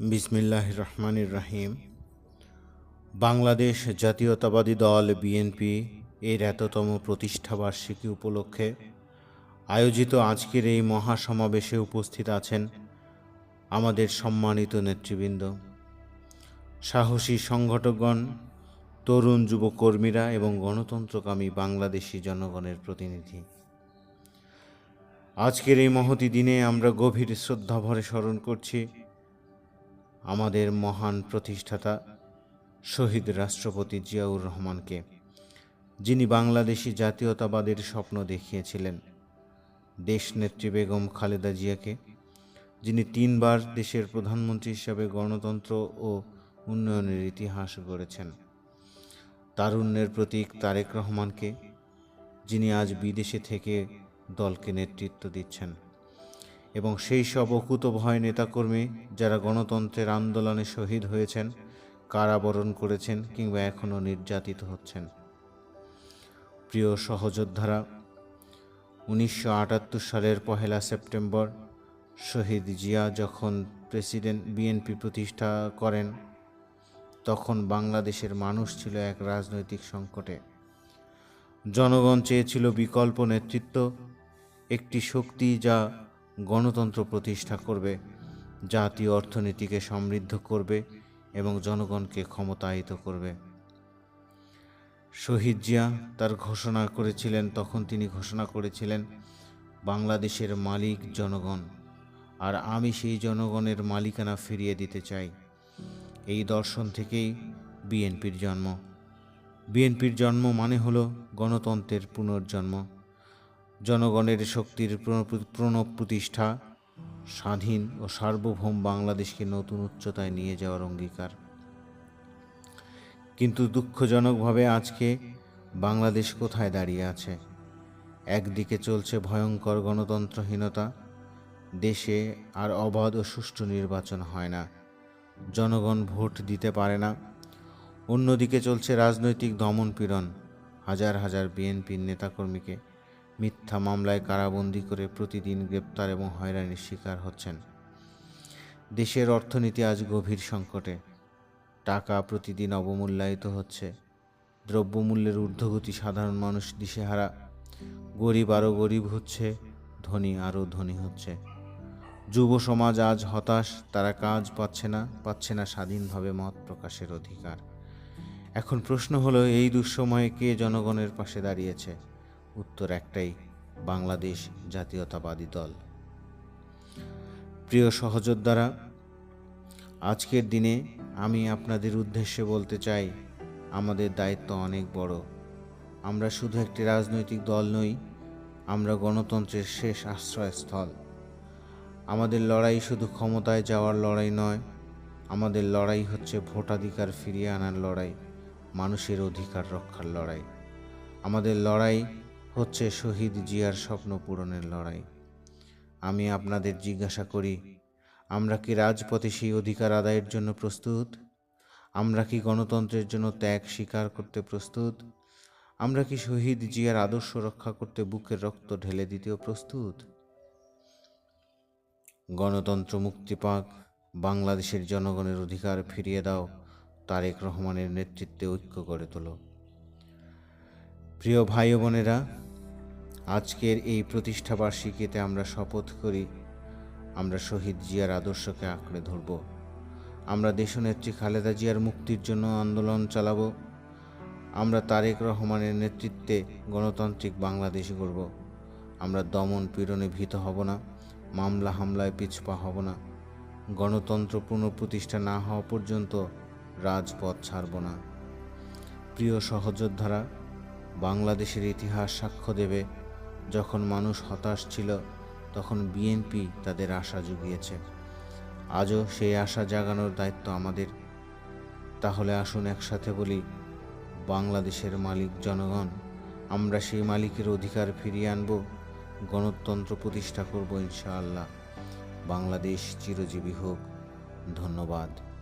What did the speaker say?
বিসমিল্লাহ রহমানির রাহিম। বাংলাদেশ জাতীয়তাবাদী দল বিএনপি এর এততম প্রতিষ্ঠাবার্ষিকী উপলক্ষে আয়োজিত আজকের এই মহাসমাবেশে উপস্থিত আছেন আমাদের সম্মানিত নেতৃবৃন্দ। সাহসী সংগঠকগণ, তরুণ যুবকর্মীরা এবং গণতন্ত্রকামী বাংলাদেশি জনগণের প্রতিনিধি। আজকের এই মহতি দিনে আমরা গভীর শ্রদ্ধাভরে স্মরণ করছি আমাদের মহান প্রতিষ্ঠাতা শহীদ রাষ্ট্রপতি জিয়াউর রহমানকে, যিনি বাংলাদেশি জাতীয়তাবাদের স্বপ্ন দেখিয়েছিলেন, দেশনেত্রী বেগম খালেদা জিয়াকে, যিনি তিনবার দেশের প্রধানমন্ত্রী হিসাবে গণতন্ত্র ও উন্নয়নের ইতিহাস গড়েছেন। তারুণ্যের প্রতীক তারেক রহমানকে, যিনি আজ বিদেশে থেকে দলকে নেতৃত্ব দিচ্ছেন। এবং সেই সব অকুত ভয় নেতাকর্মী যারা গণতন্ত্রের আন্দোলনে শহীদ হয়েছেন, কারাবরণ করেছেন কিংবা এখনও নির্যাতিত হচ্ছেন। প্রিয় সহযোদ্ধারা, উনিশশো আটাত্তর সালের পহেলা সেপ্টেম্বর, শহীদ জিয়া যখন প্রেসিডেন্ট বিএনপি প্রতিষ্ঠা করেন, তখন বাংলাদেশের মানুষ ছিল এক রাজনৈতিক সংকটে। জনগণ চেয়েছিল বিকল্প নেতৃত্ব, একটি শক্তি যা গণতন্ত্র প্রতিষ্ঠা করবে, জাতীয় অর্থনীতিকে সমৃদ্ধ করবে এবং জনগণকে ক্ষমতায়িত করবে। শহীদ জিয়া তার ঘোষণা করেছিলেন, তখন তিনি ঘোষণা করেছিলেন, বাংলাদেশের মালিক জনগণ, আর আমি সেই জনগণের মালিকানা ফিরিয়ে দিতে চাই। এই দর্শন থেকেই বিএনপির জন্ম। বিএনপির জন্ম মানে হলো গণতন্ত্রের পুনর্জন্ম। জনগণের শক্তির প্রণব প্রতিষ্ঠা স্বাধীন ও সার্বভৌম বাংলাদেশকে নতুন উচ্চতায় নিয়ে যাওয়ার অঙ্গীকার। কিন্তু দুঃখজনকভাবে আজকে বাংলাদেশ কোথায় দাঁড়িয়ে আছে? একদিকে চলছে ভয়ঙ্কর গণতন্ত্রহীনতা, দেশে আর অবাধ ও সুষ্ঠু নির্বাচন হয় না। জনগণ ভোট দিতে পারে না। অন্যদিকে চলছে রাজনৈতিক দমনপীড়ন হাজার হাজার বিএনপির নেতাকর্মীকে মিথ্যা মামলায় কারাবন্দি করে প্রতিদিন গ্রেপ্তার এবং হয়রানির শিকার হচ্ছেন। দেশের অর্থনীতি আজ গভীর সংকটে। টাকা প্রতিদিন অবমূল্যায়িত হচ্ছে। দ্রব্যমূল্যের ঊর্ধ্বগতি সাধারণ মানুষ দিশেহারা। গরিব আরও গরিব হচ্ছে, ধনী আরও ধনী হচ্ছে। যুব সমাজ আজ হতাশ, তারা কাজ পাচ্ছে না পাচ্ছে না স্বাধীনভাবে মত প্রকাশের অধিকার। এখন প্রশ্ন হলো, এই দুঃসময়ে কে জনগণের পাশে দাঁড়িয়েছে? উত্তর একটাই, বাংলাদেশ জাতীয়তাবাদী দল। প্রিয় সহযোদ্ধারা, আজকের দিনে আমি আপনাদের উদ্দেশ্যে বলতে চাই, আমাদের দায়িত্ব অনেক বড়। আমরা শুধু একটি রাজনৈতিক দল নই, আমরা গণতন্ত্রের শেষ আশ্রয়স্থল। আমাদের লড়াই শুধু ক্ষমতায় যাওয়ার লড়াই নয়, আমাদের লড়াই হচ্ছে ভোটাধিকার ফিরিয়ে আনার লড়াই, মানুষের অধিকার রক্ষার লড়াই। আমাদের লড়াই হচ্ছে শহীদ জিয়ার স্বপ্ন পূরণের লড়াই। আমি আপনাদের জিজ্ঞাসা করি, আমরা কি রাজপথে সেই অধিকার আদায়ের জন্য প্রস্তুত? আমরা কি গণতন্ত্রের জন্য ত্যাগ স্বীকার করতে প্রস্তুত? আমরা কি শহীদ জিয়ার আদর্শ রক্ষা করতে বুকের রক্ত ঢেলে দিতেও প্রস্তুত? গণতন্ত্র মুক্তি পাক, বাংলাদেশের জনগণের অধিকার ফিরিয়ে দাও, তারেক রহমানের নেতৃত্বে ঐক্য গড়ে তোলো। প্রিয় ভাই বোনেরা আজকের এই প্রতিষ্ঠাবার্ষিকীতে আমরা শপথ করি, আমরা শহীদ জিয়ার আদর্শকে আঁকড়ে ধরব, আমরা দেশনেত্রী খালেদা জিয়ার মুক্তির জন্য আন্দোলন চালাব, আমরা তারেক রহমানের নেতৃত্বে গণতান্ত্রিক বাংলাদেশ গড়ব, আমরা দমন পীড়নে ভীত হব না, মামলা হামলায় পিছপা হব না, গণতন্ত্র পুনঃপ্রতিষ্ঠা না হওয়া পর্যন্ত রাজপথ ছাড়ব না। প্রিয় সহযোদ্ধারা, বাংলাদেশের ইতিহাস সাক্ষ্য দেবে যখন মানুষ হতাশ ছিল, তখন বিএনপি তাদের আশা জুগিয়েছে। আজও সেই আশা জাগানোর দায়িত্ব আমাদের। তাহলে আসুন একসাথে বলি, বাংলাদেশের মালিক জনগণ, আমরা সেই মালিকের অধিকার ফিরিয়ে আনব, গণতন্ত্র প্রতিষ্ঠা করব ইনশাআল্লাহ। বাংলাদেশ চিরজীবী হোক। ধন্যবাদ।